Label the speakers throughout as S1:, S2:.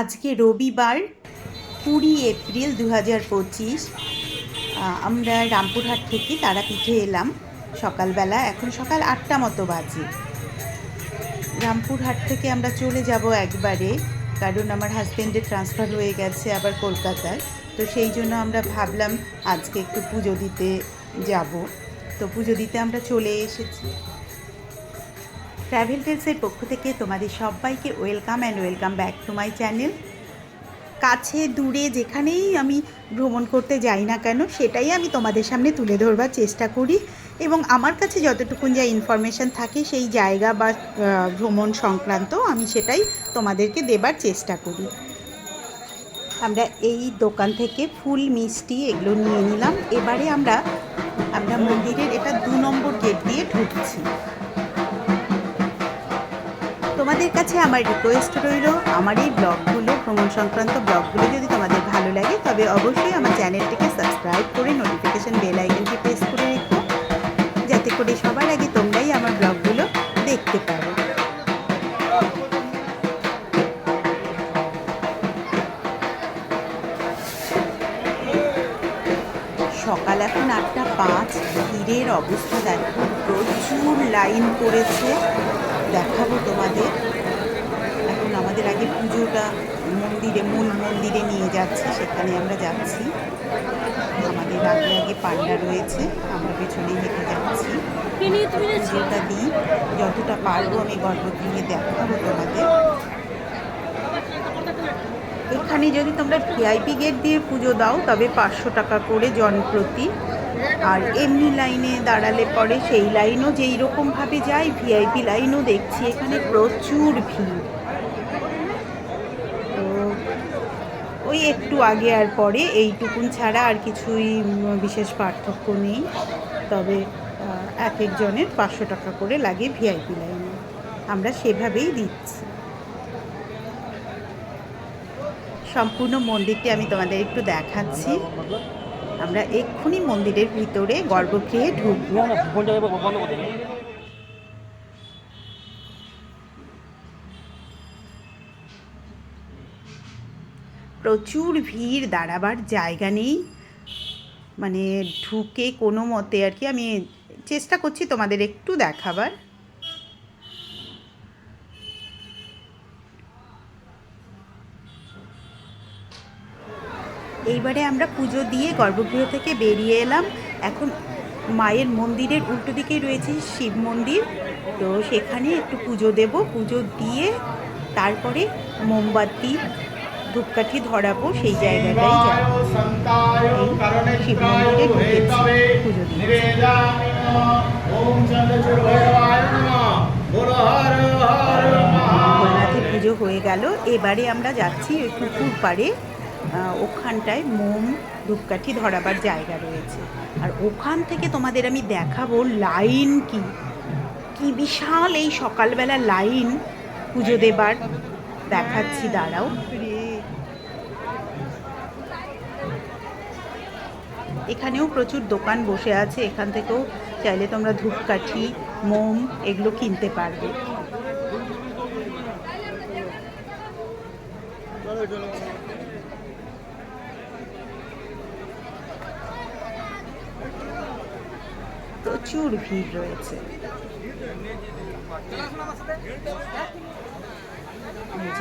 S1: আজকে রবিবার কুড়ি এপ্রিল দু হাজার পঁচিশ আমরা রামপুরহাট থেকে তারাপীঠে এলাম সকালবেলা, এখন সকাল আটটা মতো বাজে। রামপুরহাট থেকে আমরা চলে যাব একবারে, কারণ আমার হাজব্যান্ডের ট্রান্সফার হয়ে গেছে আবার কলকাতায়। তো সেই জন্য আমরা ভাবলাম আজকে একটু পুজো দিতে যাব। তো পুজো দিতে আমরা চলে এসেছি। ট্র্যাভেল টেলসের পক্ষ থেকে তোমাদের সবাইকে welcome and welcome back to my channel. কাছে দূরে যেখানেই আমি ভ্রমণ করতে যাই না কেন, সেটাই আমি তোমাদের সামনে তুলে ধরবার চেষ্টা করি এবং আমার কাছে যতটুকুন যা ইনফরমেশান থাকে সেই জায়গা বা ভ্রমণ সংক্রান্ত আমি সেটাই তোমাদেরকে দেবার চেষ্টা করি। আমরা এই দোকান থেকে ফুল, মিষ্টি এগুলো নিয়ে নিলাম। এবারে আমরা আমরা মন্দিরের এটা দু নম্বর গেট দিয়ে ঢুকছি। তোমাদের কাছে আমার রিকোয়েস্ট রইল, আমার এই ব্লগগুলো, ভ্রমণ সংক্রান্ত ব্লগগুলো যদি তোমাদের ভালো লাগে, তবে অবশ্যই আমার চ্যানেলটিকে সাবস্ক্রাইব করে নোটিফিকেশান বেল আইকনটি প্রেস করে রেখো। যাতে করে সবার আগে তোমরাই আমার ব্লগগুলো দেখতে পারো। সকাল এখন আটটা পাঁচ। ভিড়ের অবস্থা দেখো প্রচুর লাইন পড়েছে দেখাবো তোমাদের। এখন আমাদের আগে পুজোটা মন্দিরে মূল মন্দিরে নিয়ে যাচ্ছে সেখানে আমরা যাচ্ছি। আমাদের আগে আগে পান্ডা রয়েছে আমরা পেছনে হেঁটে যাচ্ছি। পুজোটা দিই। যতটা পারব আমি গর্ভগৃহে দেখাবো তোমাদের। এখানে যদি তোমরা ভিআইপি গেট দিয়ে পুজো দাও, তবে পাঁচশো টাকা করে জনপ্রতি। আর এমনি লাইনে দাঁড়ালে পরে সেই লাইনও যেই রকমভাবে যায় ভিআইপি লাইনও দেখছি, এখানে প্রচুর ভিড়। তো ওই একটু আগে আর পরে এইটুকুন ছাড়া আর কিছুই বিশেষ পার্থক্য নেই। তবে এক একজনের পাঁচশো টাকা করে লাগে ভিআইপি লাইনে। আমরা সেভাবেই দিচ্ছি। সম্পূর্ণ মন্দিরটি আমি তোমাদের একটু দেখাচ্ছি। আমরা এক্ষুনি মন্দিরের ভিতরে গর্ভগৃহে ঢুকবো। প্রচুর ভিড় দাঁড়াবার জায়গা নেই। মানে ঢুকে কোনো মতে আর কি আমি চেষ্টা করছি তোমাদের একটু দেখাবার। এইবারে আমরা পুজো দিয়ে গর্ভগৃহ থেকে বেরিয়ে এলাম। এখন মায়ের মন্দিরের উল্টো দিকেই রয়েছে শিব মন্দির। তো সেখানে একটু পুজো দেব। পুজো দিয়ে তারপরে মোমবাতি, ধূপকাঠি ধরাবো সেই জায়গাটাই যাব শিব মন্দিরে পুজো দিয়ে। পুজো হয়ে গেল। এবারে আমরা যাচ্ছি ওই পুকুর পাড়ে। ওখানটায় মোম, ধূপকাঠি ধরাবার জায়গা রয়েছে। আর ওখান থেকে তোমাদের আমি দেখাবো লাইন কি। কি বিশাল এই সকালবেলা লাইন পুজো দেবার। দেখাচ্ছি, দাঁড়াও। এখানেও প্রচুর দোকান বসে আছে। এখান থেকেও চাইলে তোমরা ধূপকাঠি, মোম এগুলো কিনতে পারবে। প্রচুর ভিড় রয়েছে।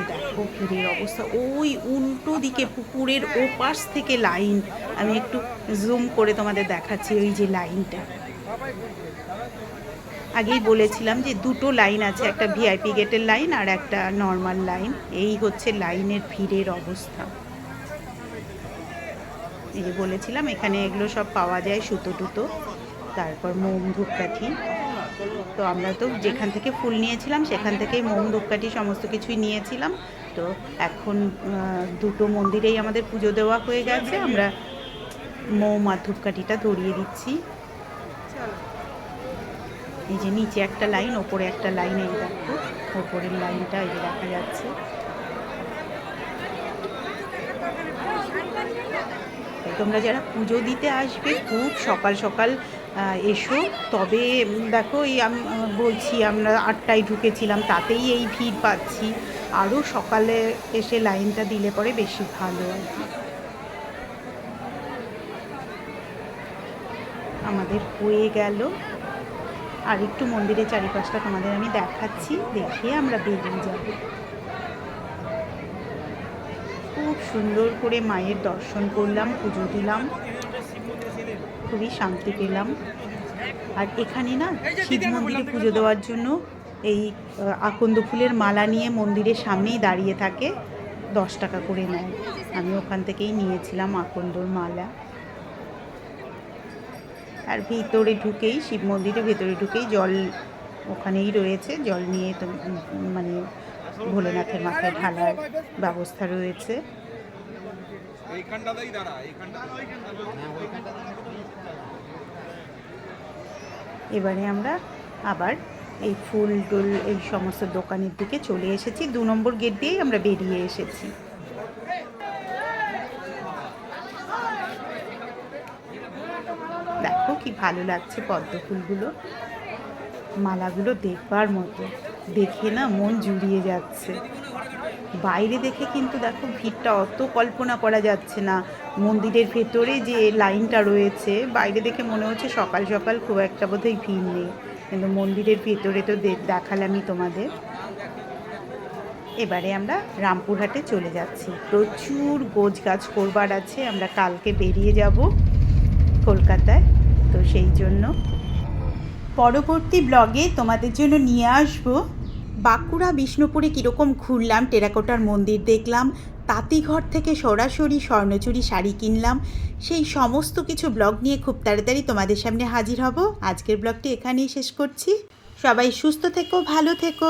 S1: দেখো ভিড়ের অবস্থা। ওই উল্টো দিকে পুকুরের ওপাশ থেকে লাইন। আমি একটু জুম করে তোমাদের দেখাচ্ছি ওই যে লাইনটা। আগেই বলেছিলাম যে দুটো লাইন আছে, একটা ভিআইপি গেটের লাইন আর একটা নর্মাল লাইন। এই হচ্ছে লাইনের ভিড়ের অবস্থা। এই বলেছিলাম, এখানে এগুলো সব পাওয়া যায় সুতো টুতো। তারপর মোম ধূপকাঠি। তো আমরা তো যেখান থেকে ফুল নিয়েছিলাম, সেখান থেকেই মোম ধূপকাঠি সমস্ত কিছুই নিয়েছিলাম। তো এখন দুটো মন্দিরেই আমাদের পুজো দেওয়া হয়ে গেছে। আমরা মোম আর ধূপকাঠিটা ধরিয়ে দিচ্ছি। এই যে নিচে একটা লাইন, ওপরে একটা লাইন, এই দেখো, ওপরের লাইনটা এই দেখা যাচ্ছে। তোমরা যারা পুজো দিতে আসবে, খুব সকাল সকাল এসো। তবে দেখো, এই আমি বলছি, আমরা আটটায় ঢুকেছিলাম, তাতেই এই ভিড় পাচ্ছি। আরও সকালে এসে লাইনটা দিলে পরে বেশি ভালো আর কি। আমাদের হয়ে গেল। আর একটু মন্দিরের চারিপাশটা তোমাদের আমি দেখাচ্ছি, দেখে আমরা বেরিয়ে যাব। খুব সুন্দর করে মায়ের দর্শন করলাম, পুজো দিলাম। খুবই শান্তি পেলাম। আর এখানে না শিব মন্দিরে পুজো দেওয়ার জন্য এই আকন্দ ফুলের মালা নিয়ে মন্দিরের সামনেই দাঁড়িয়ে থাকে। দশ টাকা করে নেয়। আমি ওখান থেকেই নিয়েছিলাম আকন্দর মালা। আর ভিতরে ঢুকেই শিব মন্দিরের ভেতরে ঢুকেই জল ওখানেই রয়েছে। জল নিয়ে তো মানে ভোলেনাথের মাথায় ঢালার ব্যবস্থা রয়েছে।
S2: এইখানটাতেই দাঁড়া এইখানটা
S1: এবারে আমরা আবার এই ফুল টুল, এই সমস্ত দোকানের দিকে চলে এসেছি। দু নম্বর গেট দিয়েই আমরা বেরিয়ে এসেছি। দেখো কি ভালো লাগছে পদ্ম ফুলগুলো। মালাগুলো দেখবার মতো। দেখে না মন জুড়িয়ে যাচ্ছে। বাইরে দেখে কিন্তু দেখো ভিড়টা অত কল্পনা করা যাচ্ছে না। মন্দিরের ভেতরে যে লাইনটা রয়েছে, বাইরে দেখে মনে হচ্ছে সকাল সকাল খুব একটা বোধহয় ভিড় নেই। কিন্তু মন্দিরের ভেতরে তো দেখালামই তোমাদের। এবারে আমরা রামপুরহাটে চলে যাচ্ছি। প্রচুর গোছ গাছ করবার আছে, আমরা কালকে বেরিয়ে যাব কলকাতায়। তো সেই জন্য পরবর্তী ব্লগে তোমাদের জন্য নিয়ে আসব। বাঁকুড়া বিষ্ণুপুরে কীরকম ঘুরলাম, টেরাকোটার মন্দির দেখলাম, তাঁতিঘর থেকে সরাসরি স্বর্ণচুরি শাড়ি কিনলাম, সেই সমস্ত কিছু ব্লগ নিয়ে খুব তাড়াতাড়ি তোমাদের সামনে হাজির হব। আজকের ব্লগটি এখানেই শেষ করছি। সবাই সুস্থ থেকো, ভালো থেকো।